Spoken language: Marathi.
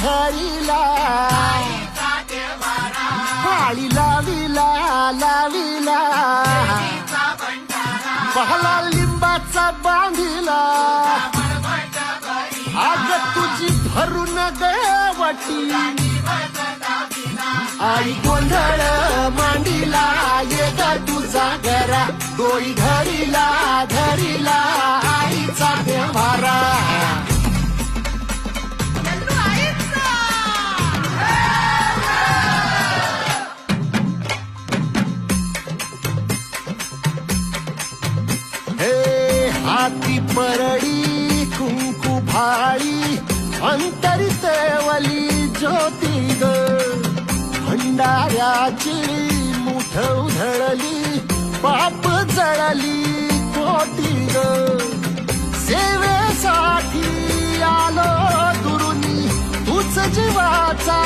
धरिला पाळी लाविला लाविला. पहला लिंबाचा बांधिला. आग तुझी भरून देवटी आई गोंधळ मांडीला ये तुझा घरा डोळी धरिला धरिला. हाती परळी कुंकू भाळी अंतरितवली ज्योती ग. भंडाऱ्याची मुठ उधळली पाप जळली कोटी ग. सेवेसाठी आलो दुरुनी तूच जीवाचा